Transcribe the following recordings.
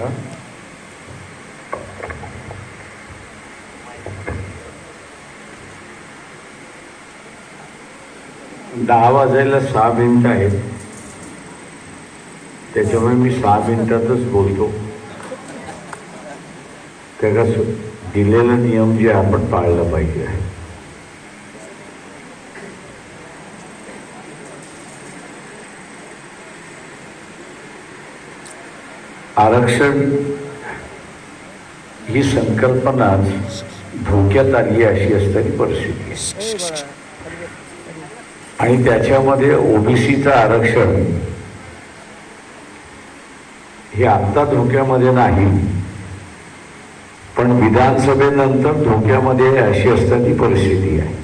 Ja? दहा वाजायला सहा मिनिट आहेत त्याच्यामुळे मी सहा मिनिटातच बोलतो त्याला दिलेला नियम जे आपण पाळला पाहिजे आरक्षण ही संकल्पना धोक्यात आली अशी असणारी परिस्थिती आणि त्याच्यामध्ये ओबीसीचं आरक्षण हे आत्ता धोक्यामध्ये नाही पण विधानसभेनंतर धोक्यामध्ये अशी असणारी परिस्थिती आहे.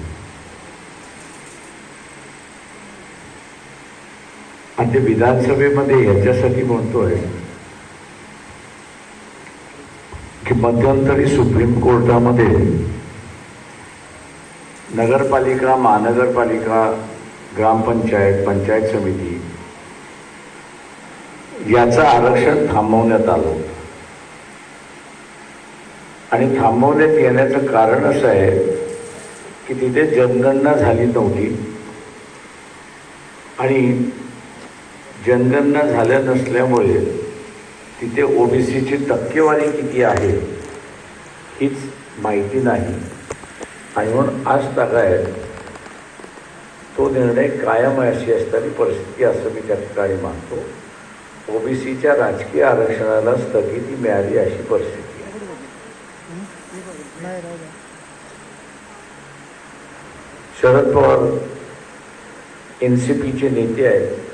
आणि ते विधानसभेमध्ये याच्यासाठी म्हणतोय की मध्यंतरी सुप्रीम कोर्टामध्ये नगरपालिका महानगरपालिका ग्रामपंचायत पंचायत समिती याचं आरक्षण थांबवण्यात आलं होतं. आणि थांबवण्यात येण्याचं कारण असं आहे की तिथे जनगणना झाली नव्हती आणि जनगणना झाल्या नसल्यामुळे तिथे ओबीसीची टक्केवारी किती आहे हीच माहिती नाही. आणि म्हणून आज तागायत तो निर्णय कायम आहे अशी असताना परिस्थिती असं मी त्या ठिकाणी मानतो. ओबीसीच्या राजकीय आरक्षणाला स्थगिती मिळाली अशी परिस्थिती आहे. शरद पवार एन सी पीचे नेते आहेत.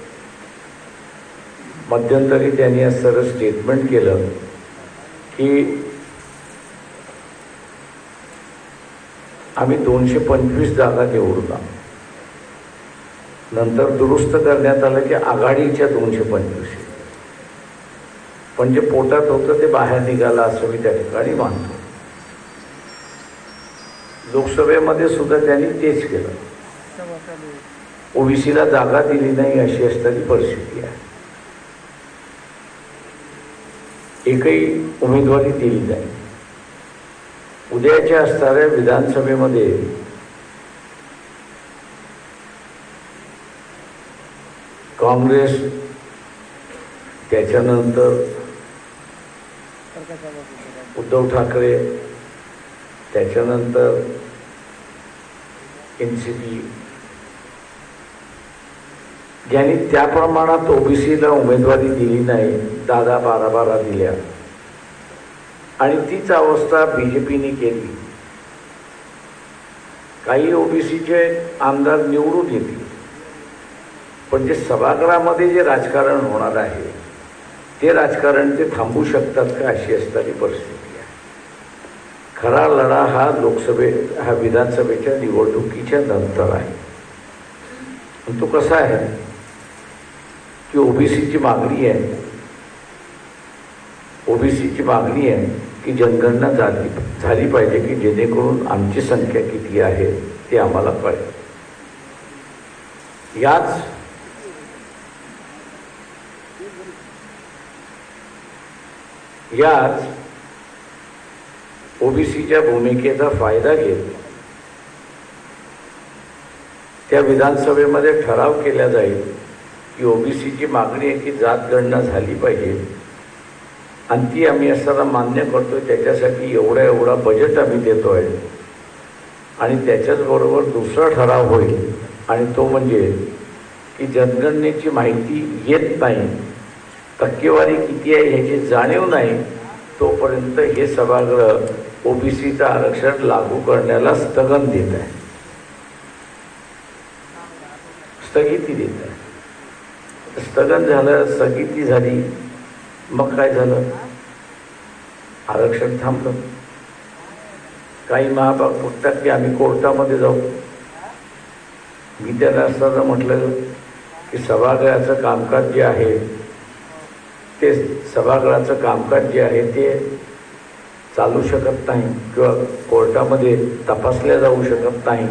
मध्यंतरी त्यांनी आज सरळ स्टेटमेंट केलं की आम्ही दोनशे पंचवीस जागा निवडून. नंतर दुरुस्त करण्यात आलं की आघाडीच्या दोनशे पंचवीस. पण जे पोटात होतं ते बाहेर निघालं असं मी त्या ठिकाणी मानतो. लोकसभेमध्ये सुद्धा त्यांनी तेच केलं. ओबीसीला जागा दिली नाही अशी असणारी परिस्थिती आहे. एकही उमेदवारी दिली नाही. उद्याच्या असणाऱ्या विधानसभेमध्ये काँग्रेस त्याच्यानंतर उद्धव ठाकरे त्याच्यानंतर एन सी पी यांनी त्या प्रमाणात ओबीसीला उमेदवारी दिली नाही दहा बारा बारा दिल्या. आणि तीच अवस्था बी जे पीने केली. काही ओबीसीचे आमदार निवडून येतील. पण जे सभागृहामध्ये जे राजकारण होणार आहे ते राजकारण ते थांबू शकतात का अशी असणारी परिस्थिती आहे. खरा लढा हा लोकसभे हा विधानसभेच्या निवडणुकीच्या नंतर आहे. तो कसा आहे? की ओबीसीची मागणी आहे ओबीसीची मागणी आहे की जनगणना झाली झाली पाहिजे की जेणेकरून आमची संख्या किती आहे ते आम्हाला कळेल. याच याच ओबीसीच्या भूमिकेचा फायदा घेत त्या विधानसभेमध्ये ठराव केला जाईल. की ओबीसीची मागणी आहे की जात गणना झाली पाहिजे. आणि ती आम्ही असताना मान्य करतो त्याच्यासाठी एवढा एवढा बजेट आम्ही देतो आहे आणि त्याच्याचबरोबर दुसरा ठराव होईल आणि तो म्हणजे की जनगणनेची माहिती येत नाही टक्केवारी किती आहे ह्याची जाणीव नाही तोपर्यंत हे सभागृह ओबीसीचं आरक्षण लागू करण्याला स्थगन देत आहे. स्थगिती देत आहे. स्थगन झालं स्थगिती झाली मग काय झालं? आरक्षण थांबलं. काही महाभाग फुटतात की आम्ही कोर्टामध्ये जाऊ. मी त्याला असताना म्हटलं की सभागृहाचं कामकाज जे आहे ते सभागृहाचं कामकाज जे आहे ते चालू शकत नाही किंवा कोर्टामध्ये तपासल्या जाऊ शकत नाही.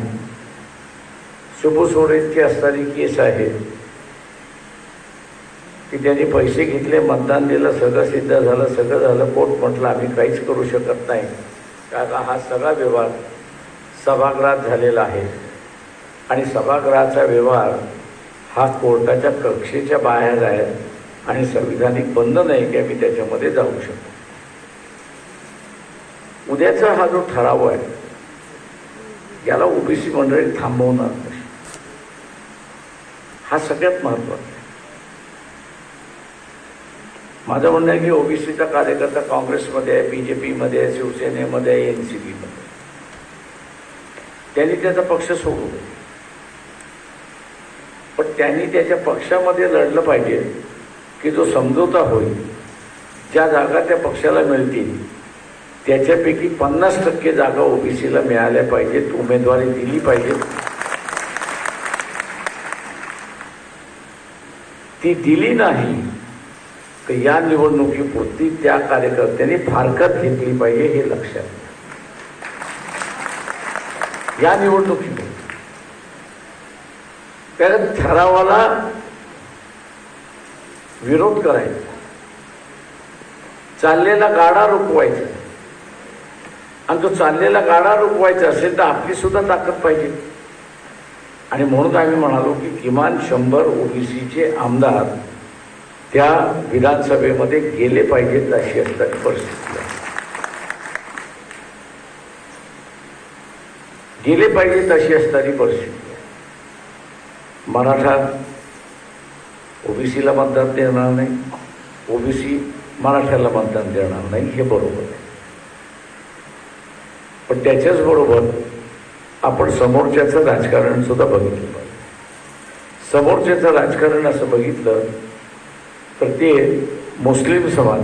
शुभसोडेची असणारी केस आहे. की त्यांनी पैसे घेतले मतदान दिलं सगळं सिद्ध झालं सगळं झालं कोर्ट म्हटलं आम्ही काहीच करू शकत नाही. कारण हा सगळा व्यवहार सभागृहात झालेला आहे. आणि सभागृहाचा व्यवहार हा कोर्टाच्या कक्षेच्या बाहेर आहे आणि संविधानिक बंद नाही की आम्ही त्याच्यामध्ये जाऊ शकतो उद्याचा हा जो ठराव आहे याला ओबीसी मंडळी थांबवणार हा सगळ्यात महत्त्वाचा आहे. माझं म्हणणं आहे की ओबीसीचा कार्यकर्ता काँग्रेसमध्ये आहे बी जे पीमध्ये आहे शिवसेनेमध्ये आहे एन सी पीमध्ये त्यांनी त्याचा पक्ष सोडू नये. पण त्यांनी त्याच्या पक्षामध्ये लढलं पाहिजे की जो समझोता होईल ज्या जागा त्या पक्षाला मिळतील त्याच्यापैकी पन्नास टक्के जागा ओबीसीला मिळाल्या पाहिजेत उमेदवारी दिली पाहिजे ती दिली नाही या निवडणुकीपुरती त्या कार्यकर्त्यांनी फारकत घेतली पाहिजे हे लक्षात या निवडणुकीमध्ये कारण ठरावाला विरोध करायचा. चाललेला गाडा रोखवायचा. आणि तो चाललेला गाडा रोखवायचा असेल तर आपली सुद्धा ताकद पाहिजे. आणि म्हणून आम्ही म्हणालो की किमान शंभर ओबीसीचे आमदार त्या विधानसभेमध्ये गेले पाहिजेत अशी असतात परिस्थिती आहे. गेले पाहिजेत अशी असणारी परिस्थिती आहे. मराठा ओबीसीला मतदान देणार नाही ओबीसी मराठ्याला मतदान देणार नाही हे बरोबर आहे. पण त्याच्याच बरोबर आपण समोरच्याचं राजकारण सुद्धा बघितलं पाहिजे. समोरच्याचं राजकारण असं बघितलं तर ते मुस्लिम समाज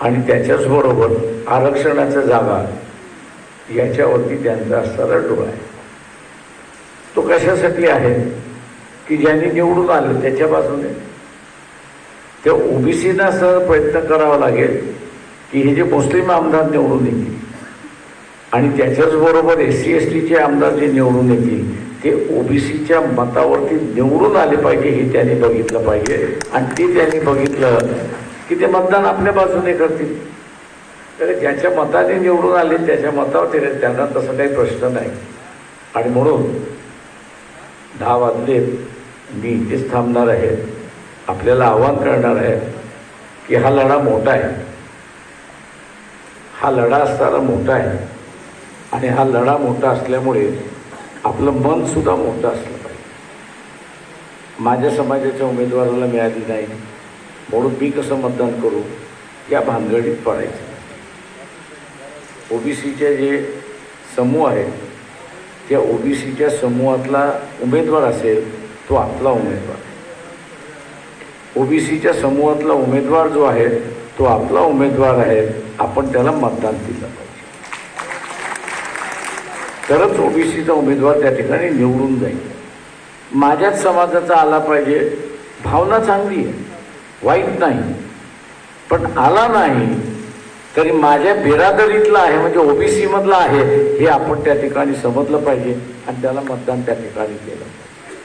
आणि त्याच्याचबरोबर आरक्षणाचा आरक्षणाच्या जागा याच्यावरती त्यांचा असणारा डोळा आहे. तो कशासाठी आहे? की ज्यांनी निवडून आलं त्याच्या बाजूने. त्या ओबीसीना सर प्रयत्न करावा लागेल की हे जे मुस्लिम आमदार निवडून येतील आणि त्याच्याचबरोबर एस सी एस टीचे आमदार जे निवडून येतील ते ओबीसीच्या मतावरती निवडून आले पाहिजे हे त्यांनी बघितलं पाहिजे. आणि ते त्यांनी बघितलं की ते मतदान आपल्या बाजूने करतील. तर ज्याच्या मताने निवडून आले त्याच्या मतावर ते त्यांना तसं काही प्रश्न नाही. आणि म्हणून दहा वाजले मी इथेच थांबणार आहे. आपल्याला आव्हान करणार आहे की हा लढा मोठा आहे. हा लढा असताना मोठा आहे. आणि हा लढा मोठा असल्यामुळे आपलं मन सुद्धा मोठं असलं पाहिजे. माझ्या समाजाच्या उमेदवाराला मिळाली नाही. म्हणून मी कसं मतदान करू? या भानगडीत पडायचं. ओबीसीचे जे समूह आहेत त्या ओबीसीच्या समूहातला उमेदवार असेल तो आपला उमेदवार ओबीसीच्या समूहातला उमेदवार जो आहे तो आपला उमेदवार आहे. आपण त्याला मतदान दिलं पाहिजे. तरच ओबीसीचा उमेदवार त्या ठिकाणी निवडून जाईल. माझ्याच समाजाचा आला पाहिजे. भावना चांगली आहे. वाईट नाही. पण आला नाही तरी माझ्या बिरादरीतला आहे म्हणजे ओबीसीमधला आहे हे आपण त्या ठिकाणी समजलं पाहिजे आणि त्याला मतदान त्या ठिकाणी केलं पाहिजे.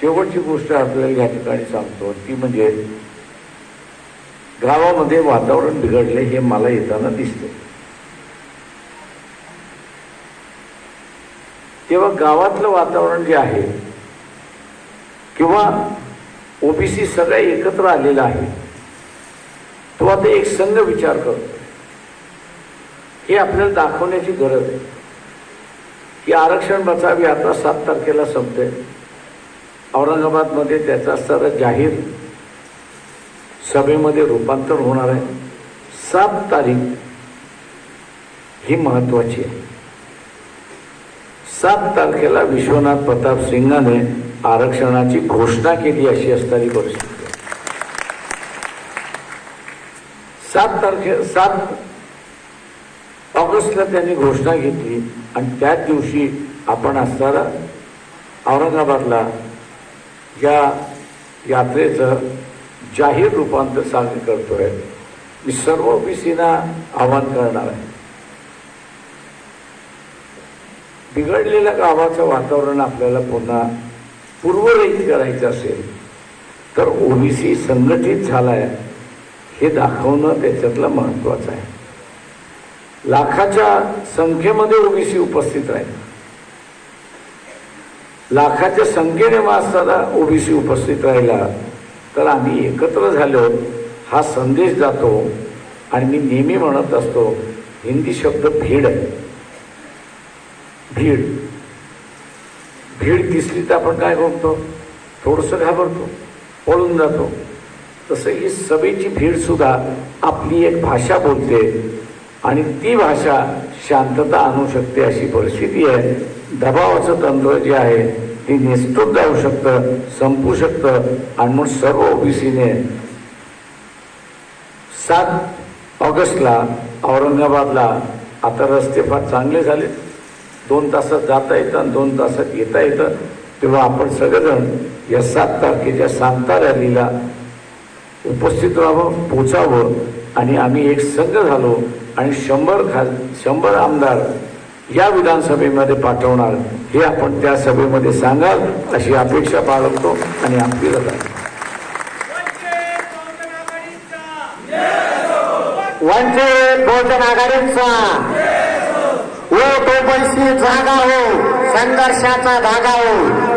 शेवटची गोष्ट आपल्याला या ठिकाणी सांगतो ती म्हणजे गावामध्ये वातावरण बिघडले हे मला येताना दिसते तेव्हा गावातलं वातावरण जे आहे किंवा ओबीसी सगळ्या एकत्र आलेला आहे तो आता एक संघ विचार करतो हे आपल्याला दाखवण्याची गरज आहे. की आरक्षण बचावी आता सात तारखेला संपते औरंगाबादमध्ये त्याचा सर जाहीर सभेमध्ये रूपांतर होणार आहे. सात तारीख ही महत्वाची आहे. सात तारखेला विश्वनाथ प्रताप सिंगाने आरक्षणाची घोषणा केली अशी असणारी परिस्थिती सात तारखे सात ऑगस्टला त्यांनी घोषणा घेतली आणि त्याच दिवशी आपण असणारा औरंगाबादला या यात्रेचं जाहीर रूपांतर साजरे करतोय. मी सर्व ओबीसीना आवाहन करणार आहे. बिघडलेल्या गावाचं वातावरण आपल्याला पुन्हा पूर्वरहित करायचं असेल तर ओबीसी संघटित झालाय हे दाखवणं त्याच्यातलं महत्वाचं आहे. लाखाच्या संख्येमध्ये ओबीसी उपस्थित राहील. लाखाच्या संख्येने वाचताना ओबीसी उपस्थित राहिला तर आम्ही एकत्र झालो हा संदेश जातो आणि मी नेहमी म्हणत असतो हिंदी शब्द भीड. आहे भीड. भीड दिसली तर आपण काय बघतो? थोडंसं घाबरतो पळून जातो. तसं ही सभेची भीडसुद्धा आपली एक भाषा बोलते आणि ती भाषा शांतता आणू शकते अशी परिस्थिती आहे. दबावाचं तंत्र जे आहे ते निसटून जाऊ शकतं संपू शकतं आणि म्हणून सर्व ओबीसीने सात ऑगस्टला औरंगाबादला आता रस्ते फार चांगले झाले दोन तासात जाता येतं आणि दोन तासात येता येतं. तेव्हा आपण सगळेजण या सात तारखेच्या सांगता रॅलीला उपस्थित राहावं पोचावं आणि आम्ही एक संघ झालो आणि शंभर खा शंभर आमदार या विधानसभेमध्ये पाठवणार हे आपण त्या सभेमध्ये सांगाल अशी अपेक्षा बाळगतो आणि आपली रजा. वंचित बहुजन आघाडीचा. वोट ओबीसी जागा हो संघर्षाचा धागा हो